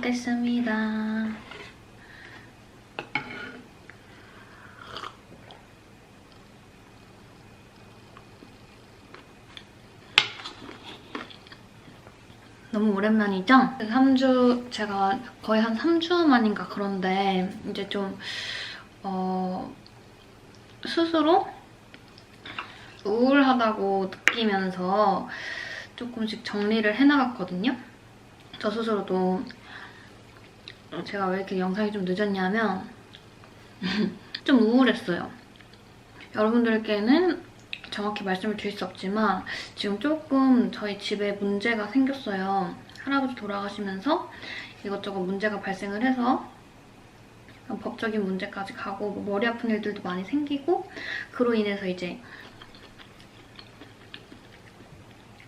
잘 먹겠습니다. 너무 오랜만이죠? 3주, 제가 거의 한 3주 만인가 그런데 이제 좀, 어, 스스로 우울하다고 느끼면서 조금씩 정리를 해나갔거든요. 저 스스로도 제가 왜 이렇게 영상이 좀 늦었냐면 좀 우울했어요. 여러분들께는 정확히 말씀을 드릴 수 없지만 지금 조금 저희 집에 문제가 생겼어요. 할아버지 돌아가시면서 이것저것 문제가 발생을 해서 법적인 문제까지 가고 뭐 머리 아픈 일들도 많이 생기고 그로 인해서 이제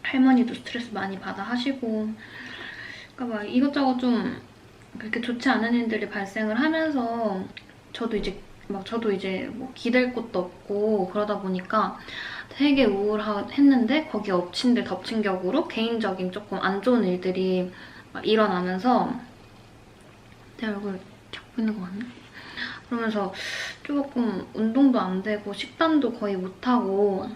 할머니도 스트레스 많이 받아 하시고 그러니까 막 이것저것 좀 그렇게 좋지 않은 일들이 발생을 하면서 저도 이제 막 저도 이제 뭐 기댈 곳도 없고 그러다 보니까 되게 우울했는데 거기에 엎친 데 덮친 격으로 개인적인 조금 안 좋은 일들이 막 일어나면서 내 얼굴 잡고 있는 거 맞나? 그러면서 조금 운동도 안 되고 식단도 거의 못하고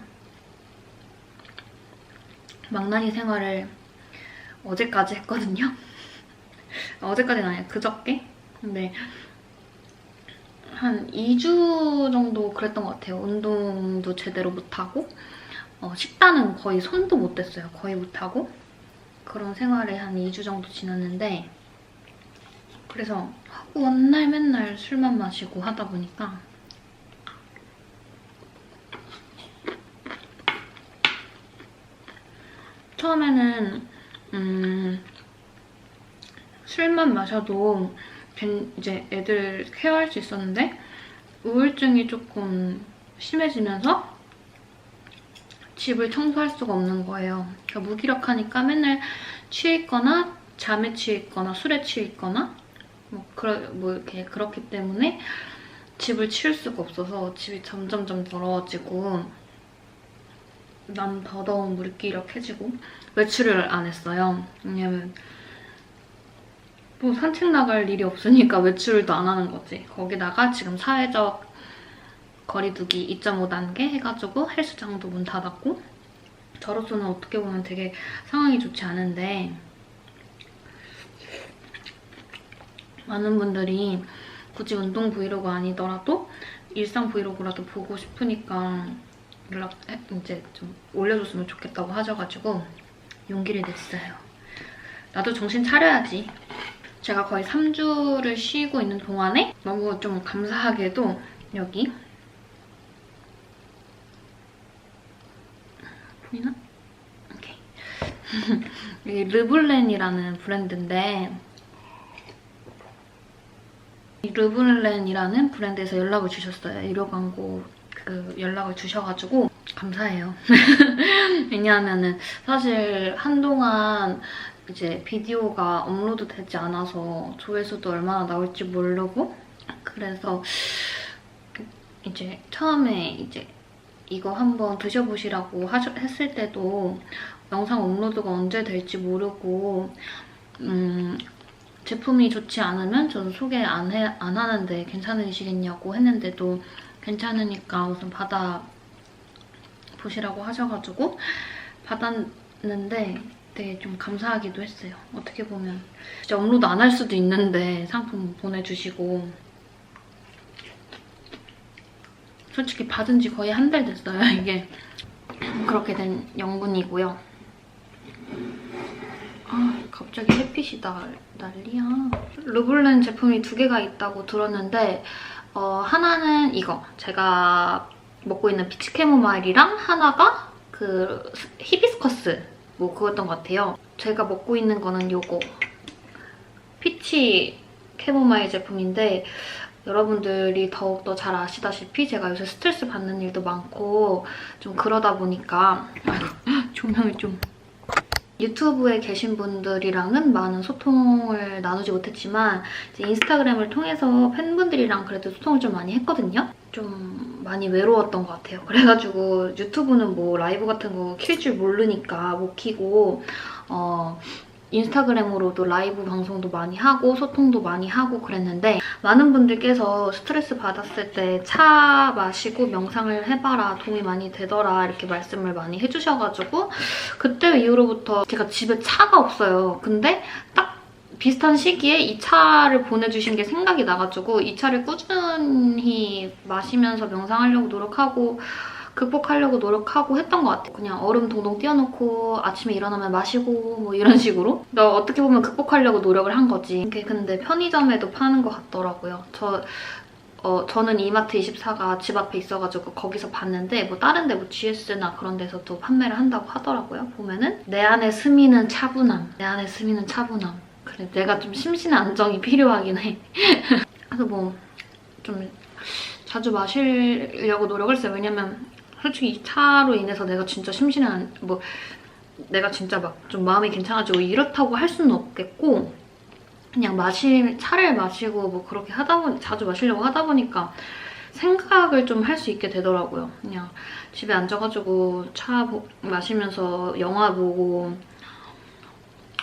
망나니 생활을 어제까지 했거든요. 어제까지는 아니야 그저께? 근데 한 2주 정도 그랬던 것 같아요. 운동도 제대로 못하고 어, 식단은 거의 손도 못 댔어요. 거의 못하고 그런 생활에 한 2주 정도 지났는데 그래서 원날 맨날 술만 마시고 하다 보니까 처음에는 음, 술만 마셔도 괜- 이제 애들 케어할 수 있었는데 우울증이 조금 심해지면서 집을 청소할 수가 없는 거예요. 그러니까 무기력하니까 맨날 취해 있거나 잠에 취해 있거나 술에 취해 있거나 뭐, 그러, 뭐 이렇게 그렇기 때문에 집을 치울 수가 없어서 집이 점점점 더러워지고 난 더더욱 무기력해지고 외출을 안 했어요. 왜냐면 뭐 산책 나갈 일이 없으니까 외출도 안 하는 거지. 거기다가 지금 사회적 거리두기 2.5단계 해가지고 헬스장도 문 닫았고 저로서는 어떻게 보면 되게 상황이 좋지 않은데 많은 분들이 굳이 운동 브이로그 아니더라도 일상 브이로그라도 보고 싶으니까 연락 이제 좀 올려줬으면 좋겠다고 하셔가지고 용기를 냈어요. 나도 정신 차려야지. 제가 거의 3주를 쉬고 있는 동안에 너무 좀 감사하게도 여기 보이나? 오케이. 여기 르블렌이라는 브랜드인데 이 르블렌이라는 브랜드에서 연락을 주셨어요. 유료 광고 그 연락을 주셔가지고 감사해요. 왜냐하면은 사실 한동안 이제 비디오가 업로드 되지 않아서 조회수도 얼마나 나올지 모르고 그래서 이제 처음에 이제 이거 한번 드셔보시라고 하셔, 했을 때도 영상 업로드가 언제 될지 모르고 음, 제품이 좋지 않으면 저는 소개 안, 해, 안 하는데 괜찮으시겠냐고 했는데도 괜찮으니까 우선 받아 보시라고 하셔가지고 받았는데 되게 좀 감사하기도 했어요. 어떻게 보면 진짜 업로드 안 할 수도 있는데 상품 보내주시고 솔직히 받은 지 거의 한 달 됐어요, 이게. 그렇게 된 영분이고요. 아, 갑자기 햇빛이 나, 난리야. 르블렌 제품이 두 개가 있다고 들었는데 어, 하나는 이거. 제가 먹고 있는 피치 캐모마일이랑 하나가 그 히비스커스 뭐 그거였던 것 같아요. 제가 먹고 있는 거는 요거. 피치 캐모마일 제품인데 여러분들이 더욱더 잘 아시다시피 제가 요새 스트레스 받는 일도 많고 좀 그러다 보니까 조명을 좀 유튜브에 계신 분들이랑은 많은 소통을 나누지 못했지만 이제 인스타그램을 통해서 팬분들이랑 그래도 소통을 좀 많이 했거든요. 좀 많이 외로웠던 것 같아요. 그래가지고 유튜브는 뭐 라이브 같은 거 킬 줄 모르니까 못 키고 어 인스타그램으로도 라이브 방송도 많이 하고 소통도 많이 하고 그랬는데 많은 분들께서 스트레스 받았을 때 차 마시고 명상을 해봐라 도움이 많이 되더라 이렇게 말씀을 많이 해주셔가지고 그때 이후로부터 제가 집에 차가 없어요. 근데 딱 비슷한 시기에 이 차를 보내주신 게 생각이 나가지고 이 차를 꾸준히 마시면서 명상하려고 노력하고 극복하려고 노력하고 했던 것 같아요. 그냥 얼음 동동 띄워놓고 아침에 일어나면 마시고 뭐 이런 식으로. 나 어떻게 보면 극복하려고 노력을 한 거지. 근데 편의점에도 파는 것 같더라고요. 저 어, 저는 이마트 24가 집 앞에 있어가지고 거기서 봤는데 뭐 다른 데뭐 GS나 그런 데서도 판매를 한다고 하더라고요. 보면은 내 안에 스미는 차분함, 내 안에 스미는 차분함. 그래 내가 좀 심신의 안정이 필요하긴 해. 그래서 뭐 좀 자주 마시려고 노력을 했어요. 왜냐면 솔직히 이 차로 인해서 내가 진짜 심신의 안, 뭐 내가 진짜 막 좀 마음이 괜찮아지고 이렇다고 할 수는 없겠고 그냥 마실 차를 마시고 뭐 그렇게 하다 보니 자주 마시려고 하다 보니까 생각을 좀 할 수 있게 되더라고요. 그냥 집에 앉아가지고 차 보- 마시면서 영화 보고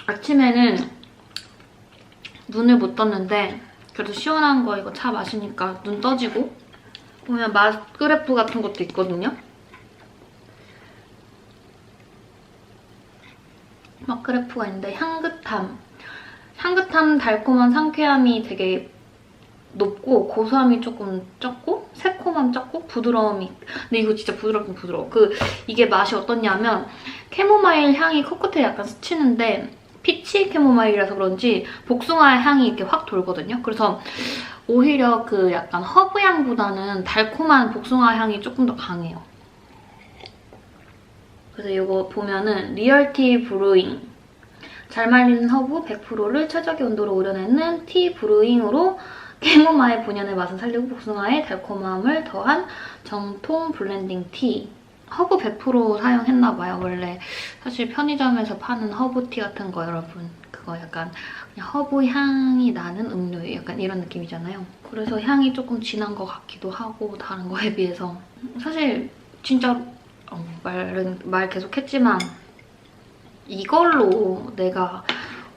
아침에는 눈을 못 떴는데 그래도 시원한 거 이거 차 마시니까 눈 떠지고 보면 맛 그래프 같은 것도 있거든요. 맛 그래프가 있는데 향긋함, 향긋함, 달콤한 상쾌함이 되게 높고 고소함이 조금 적고 새콤함 적고 부드러움이 근데 이거 진짜 부드럽긴 부드러워 그 이게 맛이 어떻냐면 캐모마일 향이 코끝에 약간 스치는데 피치 캐모마일이라서 그런지 복숭아의 향이 이렇게 확 돌거든요. 그래서 오히려 그 약간 허브 향보다는 달콤한 복숭아 향이 조금 더 강해요. 그래서 이거 보면은 리얼티 브루잉. 잘 말리는 허브 100%를 최적의 온도로 우려내는 티 브루잉으로 캐모마일 본연의 맛을 살리고 복숭아의 달콤함을 더한 정통 블렌딩 티. 허브 100% 사용했나봐요. 원래 사실 편의점에서 파는 허브티 같은 거 여러분 그거 약간 허브 향이 나는 음료 약간 이런 느낌이잖아요. 그래서 향이 조금 진한 것 같기도 하고 다른 거에 비해서 사실 진짜 어, 말은 말 계속했지만 이걸로 내가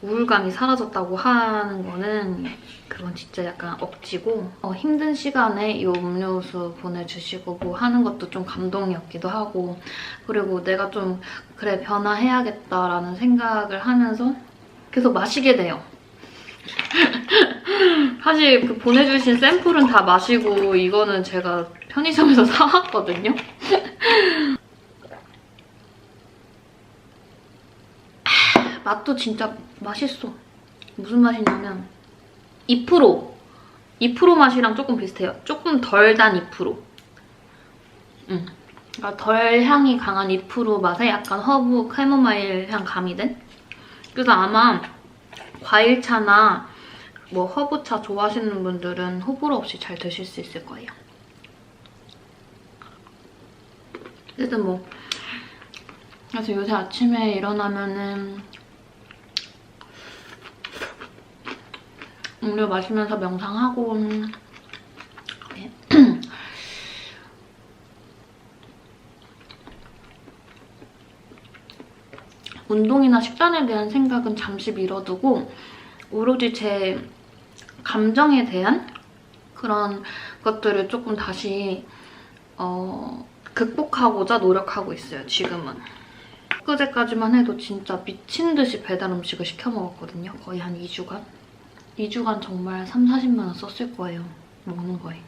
우울감이 사라졌다고 하는 거는 그건 진짜 약간 억지고 어, 힘든 시간에 이 음료수 보내주시고 뭐 하는 것도 좀 감동이었기도 하고 그리고 내가 좀 그래 변화해야겠다라는 생각을 하면서 계속 마시게 돼요. 사실 그 보내주신 샘플은 다 마시고 이거는 제가 편의점에서 사왔거든요. 맛도 진짜 맛있어. 무슨 맛이냐면 2% 2% 맛이랑 조금 비슷해요. 조금 덜 단 2%. 음. 덜 향이 강한 2% 맛에 약간 허브 캐모마일 향 가미된? 그래서 아마 과일차나 뭐 허브차 좋아하시는 분들은 호불호 없이 잘 드실 수 있을 거예요. 어쨌든 뭐 그래서 요새 아침에 일어나면은 음료 마시면서 명상하고 음, 네. 운동이나 식단에 대한 생각은 잠시 미뤄두고 오로지 제 감정에 대한 그런 것들을 조금 다시 어, 극복하고자 노력하고 있어요, 지금은. 그제까지만 해도 진짜 미친 듯이 배달 음식을 시켜 먹었거든요. 거의 한 2주간. 2주간 정말 3, 40만 원 썼을 거예요. 먹는 거에.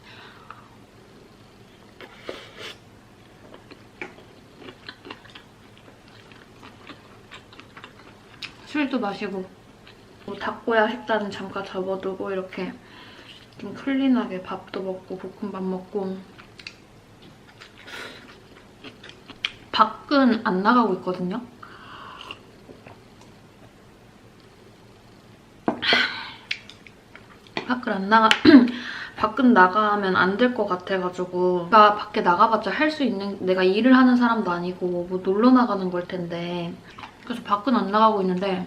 술도 마시고 뭐 닭고야 식단은 잠깐 접어두고 이렇게 좀 클린하게 밥도 먹고 볶음밥 먹고 밖은 안 나가고 있거든요. 밖을 안 나가 밖은 나가면 안 될 것 같아가지고 나 밖에 나가봤자 할 수 있는 내가 일을 하는 사람도 아니고 뭐 놀러 나가는 걸 텐데 그래서 밖은 안 나가고 있는데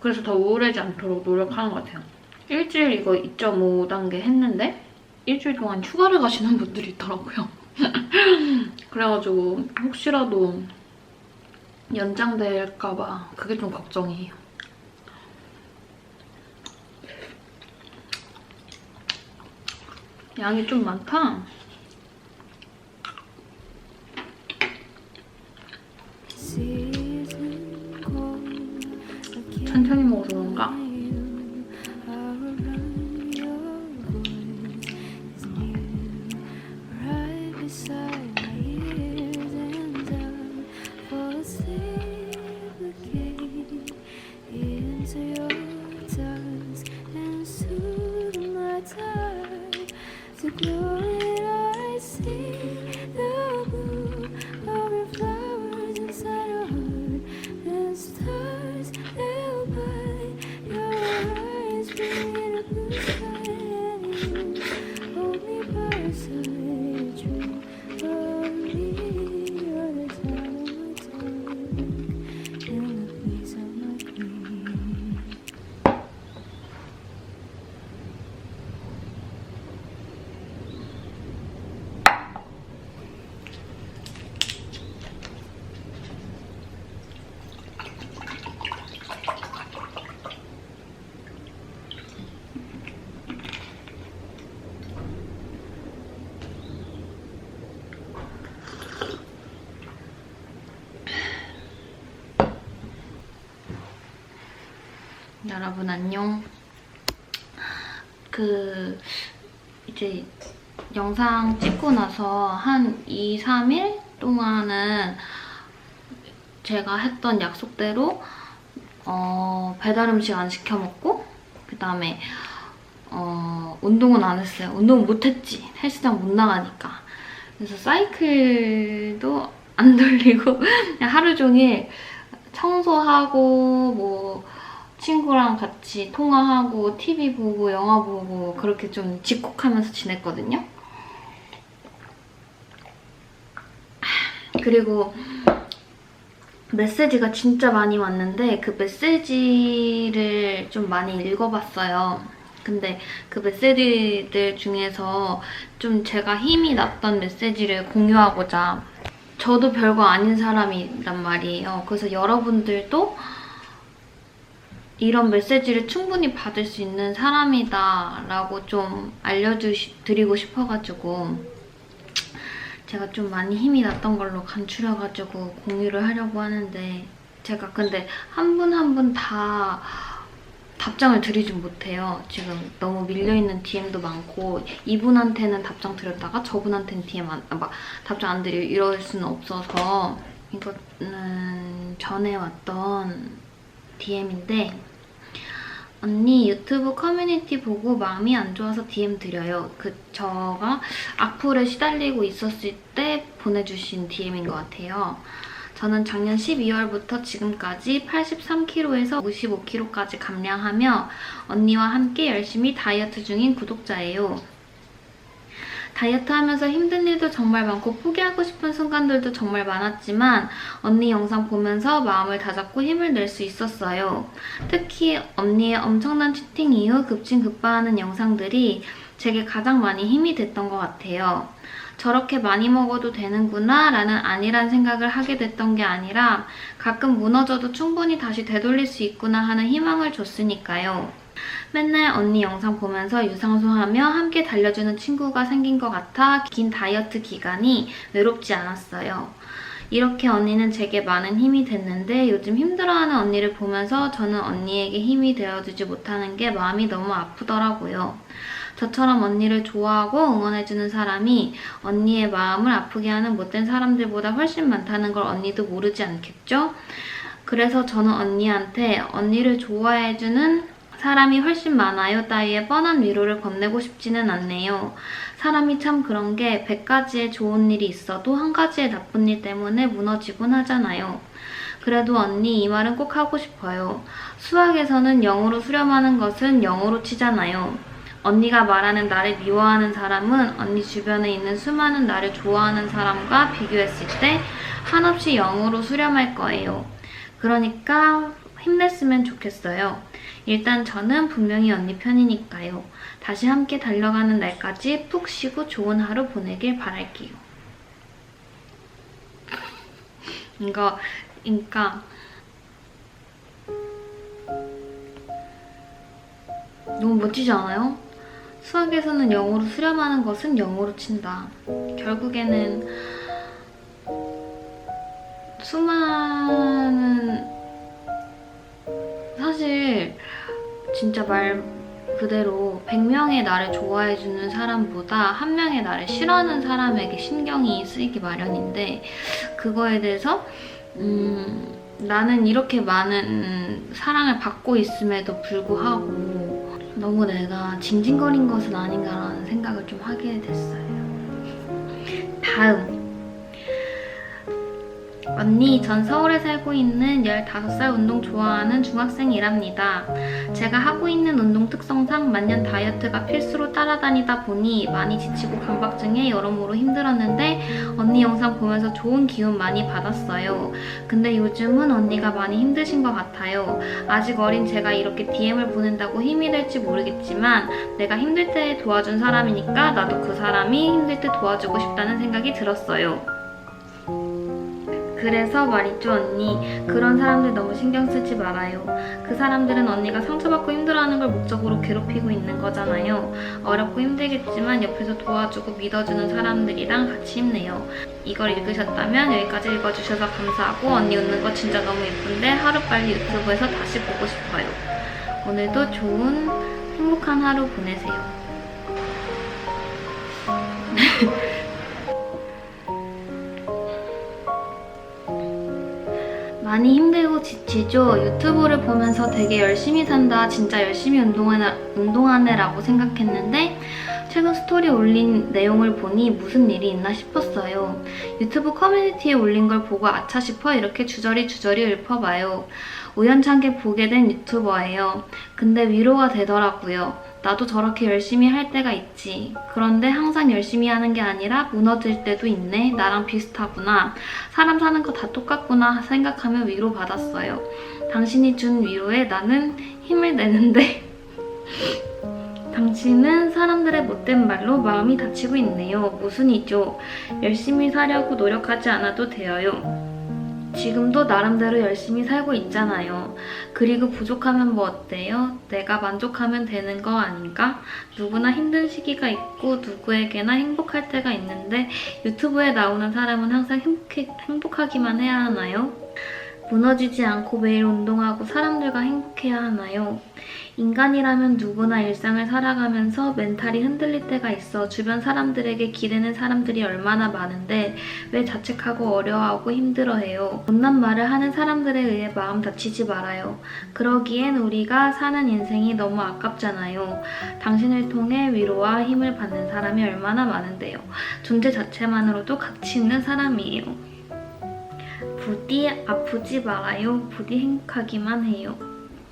그래서 더 우울하지 않도록 노력하는 것 같아요. 일주일 이거 2.5단계 했는데 일주일 동안 휴가를 가시는 분들이 있더라고요. 그래가지고 혹시라도 연장될까 봐 그게 좀 걱정이에요. 양이 좀 많다. To glory I see 여러분 안녕. 그 이제 영상 찍고 나서 한 2, 3일 동안은 제가 했던 약속대로 어, 배달 음식 안 시켜 먹고 그다음에 어, 운동은 안 했어요. 운동 못 했지. 헬스장 못 나가니까. 그래서 사이클도 안 돌리고 하루 종일 청소하고 뭐 친구랑 같이 통화하고 TV 보고 영화 보고 그렇게 좀 집콕하면서 지냈거든요. 그리고 메시지가 진짜 많이 왔는데 그 메시지를 좀 많이 읽어봤어요. 근데 그 메시지들 중에서 좀 제가 힘이 났던 메시지를 공유하고자 저도 별거 아닌 사람이란 말이에요. 그래서 여러분들도 이런 메시지를 충분히 받을 수 있는 사람이다 라고 좀 알려드리고 싶어가지고 제가 좀 많이 힘이 났던 걸로 간추려가지고 공유를 하려고 하는데 제가 근데 한 분 한 분 다 답장을 드리진 못해요. 지금 너무 밀려있는 DM도 많고 이분한테는 답장 드렸다가 저분한테는 DM 안, 아, 막 답장 안 드리고 이럴 수는 없어서 이거는 전에 왔던 DM인데 언니 유튜브 커뮤니티 보고 마음이 안 좋아서 DM 드려요. 그 저가 악플에 시달리고 있었을 때 보내주신 DM인 것 같아요. 저는 작년 12월부터 지금까지 83kg에서 55kg까지 감량하며 언니와 함께 열심히 다이어트 중인 구독자예요. 다이어트 하면서 힘든 일도 정말 많고 포기하고 싶은 순간들도 정말 많았지만 언니 영상 보면서 마음을 다잡고 힘을 낼 수 있었어요. 특히 언니의 엄청난 치팅 이후 급진급파하는 영상들이 제게 가장 많이 힘이 됐던 것 같아요. 저렇게 많이 먹어도 되는구나 라는 안일한 생각을 하게 됐던 게 아니라 가끔 무너져도 충분히 다시 되돌릴 수 있구나 하는 희망을 줬으니까요. 맨날 언니 영상 보면서 유상소하며 함께 달려주는 친구가 생긴 것 같아 긴 다이어트 기간이 외롭지 않았어요. 이렇게 언니는 제게 많은 힘이 됐는데 요즘 힘들어하는 언니를 보면서 저는 언니에게 힘이 되어주지 못하는 게 마음이 너무 아프더라고요. 저처럼 언니를 좋아하고 응원해주는 사람이 언니의 마음을 아프게 하는 못된 사람들보다 훨씬 많다는 걸 언니도 모르지 않겠죠? 그래서 저는 언니한테 언니를 좋아해주는 사람이 훨씬 많아요 따위의 뻔한 위로를 건네고 싶지는 않네요. 사람이 참 그런 게 100가지의 좋은 일이 있어도 한 가지의 나쁜 일 때문에 무너지곤 하잖아요. 그래도 언니 이 말은 꼭 하고 싶어요. 수학에서는 0으로 수렴하는 것은 0으로 치잖아요. 언니가 말하는 나를 미워하는 사람은 언니 주변에 있는 수많은 나를 좋아하는 사람과 비교했을 때 한없이 0으로 수렴할 거예요. 그러니까 힘냈으면 좋겠어요. 일단 저는 분명히 언니 편이니까요. 다시 함께 달려가는 날까지 푹 쉬고 좋은 하루 보내길 바랄게요. 이거 그러니까 너무 멋지지 않아요? 수학에서는 영어로 수렴하는 것은 영어로 친다. 결국에는 말 그대로 100명의 나를 좋아해주는 사람보다 한 명의 나를 싫어하는 사람에게 신경이 쓰이기 마련인데 그거에 대해서 음, 나는 이렇게 많은 사랑을 받고 있음에도 불구하고 너무 내가 징징거린 것은 아닌가라는 생각을 좀 하게 됐어요. 다음. 언니, 전 서울에 살고 있는 15살 운동 좋아하는 중학생이랍니다. 제가 하고 있는 운동 특성상 만년 다이어트가 필수로 따라다니다 보니 많이 지치고 강박증에 여러모로 힘들었는데 언니 영상 보면서 좋은 기운 많이 받았어요. 근데 요즘은 언니가 많이 힘드신 것 같아요. 아직 어린 제가 이렇게 DM을 보낸다고 힘이 될지 모르겠지만 내가 힘들 때 도와준 사람이니까 나도 그 사람이 힘들 때 도와주고 싶다는 생각이 들었어요. 그래서 말이죠 언니. 그런 사람들 너무 신경 쓰지 말아요. 그 사람들은 언니가 상처받고 힘들어하는 걸 목적으로 괴롭히고 있는 거잖아요. 어렵고 힘들겠지만 옆에서 도와주고 믿어주는 사람들이랑 같이 힘내요. 이걸 읽으셨다면 여기까지 읽어주셔서 감사하고 언니 웃는 거 진짜 너무 예쁜데 하루빨리 유튜브에서 다시 보고 싶어요. 오늘도 좋은 행복한 하루 보내세요 많이 힘들고 지치죠. 유튜브를 보면서 되게 열심히 산다, 진짜 열심히 운동하네, 운동하네 라고 생각했는데 최근 스토리 올린 내용을 보니 무슨 일이 있나 싶었어요. 유튜브 커뮤니티에 올린 걸 보고 아차 싶어 이렇게 주저리 주저리 읊어봐요. 우연찮게 보게 된 유튜버예요. 근데 위로가 되더라고요. 나도 저렇게 열심히 할 때가 있지. 그런데 항상 열심히 하는 게 아니라 무너질 때도 있네. 나랑 비슷하구나. 사람 사는 거 다 똑같구나 생각하며 위로받았어요. 당신이 준 위로에 나는 힘을 내는데 당신은 사람들의 못된 말로 마음이 다치고 있네요. 무슨 이죠? 열심히 사려고 노력하지 않아도 돼요. 지금도 나름대로 열심히 살고 있잖아요. 그리고 부족하면 뭐 어때요? 내가 만족하면 되는 거 아닌가? 누구나 힘든 시기가 있고 누구에게나 행복할 때가 있는데 유튜브에 나오는 사람은 항상 행복해, 행복하기만 해야 하나요? 무너지지 않고 매일 운동하고 사람들과 행복해야 하나요? 인간이라면 누구나 일상을 살아가면서 멘탈이 흔들릴 때가 있어 주변 사람들에게 기대는 사람들이 얼마나 많은데 왜 자책하고 어려워하고 힘들어해요. 못난 말을 하는 사람들에 의해 마음 다치지 말아요. 그러기엔 우리가 사는 인생이 너무 아깝잖아요. 당신을 통해 위로와 힘을 받는 사람이 얼마나 많은데요. 존재 자체만으로도 가치 있는 사람이에요. 부디 아프지 말아요. 부디 행복하기만 해요.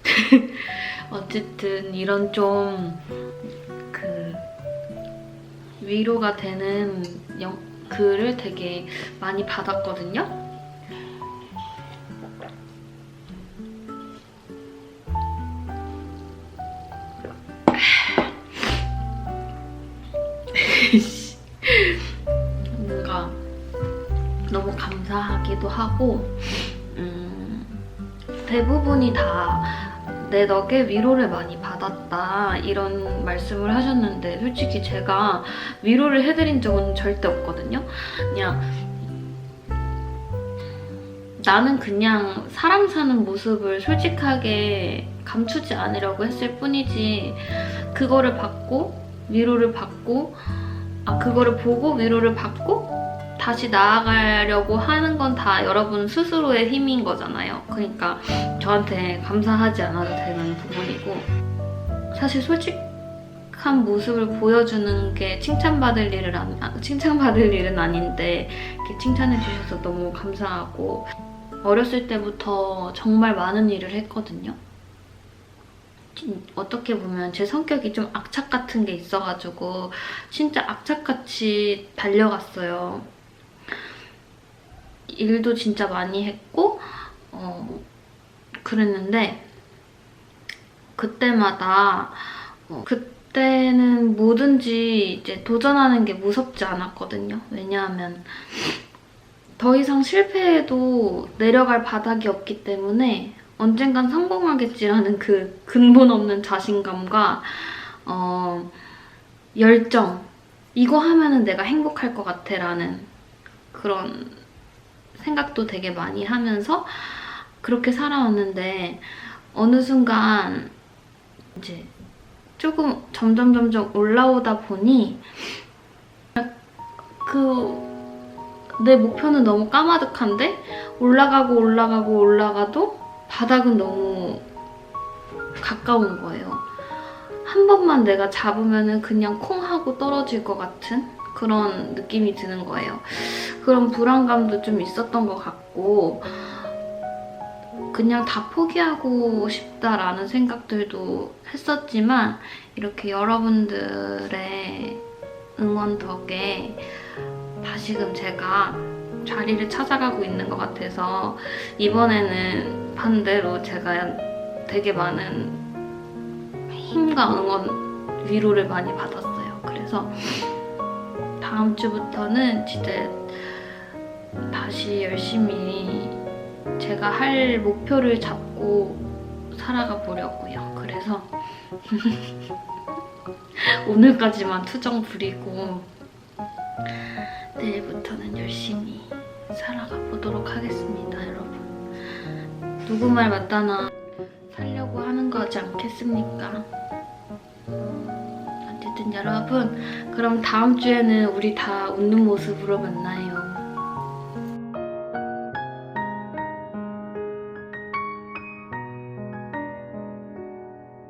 어쨌든 이런 좀 그 위로가 되는 영, 글을 되게 많이 받았거든요. 내 덕에 위로를 많이 받았다 이런 말씀을 하셨는데 솔직히 제가 위로를 해드린 적은 절대 없거든요. 그냥 나는 그냥 사람 사는 모습을 솔직하게 감추지 않으려고 했을 뿐이지 그거를 받고 위로를 받고 아 그거를 보고 위로를 받고 다시 나아가려고 하는 건 다 여러분 스스로의 힘인 거잖아요. 그러니까 저한테 감사하지 않아도 되는 부분이고 사실 솔직한 모습을 보여주는 게 칭찬받을 일은 아니, 아, 칭찬받을 일은 아닌데 이렇게 칭찬해 주셔서 너무 감사하고 어렸을 때부터 정말 많은 일을 했거든요. 진- 어떻게 보면 제 성격이 좀 악착 같은 게 있어가지고 진짜 악착같이 달려갔어요. 일도 진짜 많이 했고 어, 그랬는데 그때마다 어, 그때는 뭐든지 이제 도전하는 게 무섭지 않았거든요. 왜냐하면 더 이상 실패해도 내려갈 바닥이 없기 때문에 언젠간 성공하겠지라는 그 근본 없는 자신감과 어, 열정 이거 하면은 내가 행복할 것 같아라는 그런 생각도 되게 많이 하면서 그렇게 살아왔는데 어느 순간 이제 조금 점점 점점 올라오다 보니 그 내 목표는 너무 까마득한데 올라가고 올라가고 올라가도 바닥은 너무 가까운 거예요. 한 번만 내가 잡으면은 그냥 콩 하고 떨어질 것 같은 그런 느낌이 드는 거예요. 그런 불안감도 좀 있었던 것 같고 그냥 다 포기하고 싶다라는 생각들도 했었지만 이렇게 여러분들의 응원 덕에 다시금 제가 자리를 찾아가고 있는 것 같아서 이번에는 반대로 제가 되게 많은 힘과 응원, 위로를 많이 받았어요. 그래서 다음 주부터는 진짜 다시 열심히 제가 할 목표를 잡고 살아가 보려고요. 그래서 오늘까지만 투정 부리고 내일부터는 열심히 살아가 보도록 하겠습니다, 여러분. 누구 말 맞다나 살려고 하는 거지 않겠습니까? 여러분, 그럼 다음 주에는 우리 다 웃는 모습으로 만나요.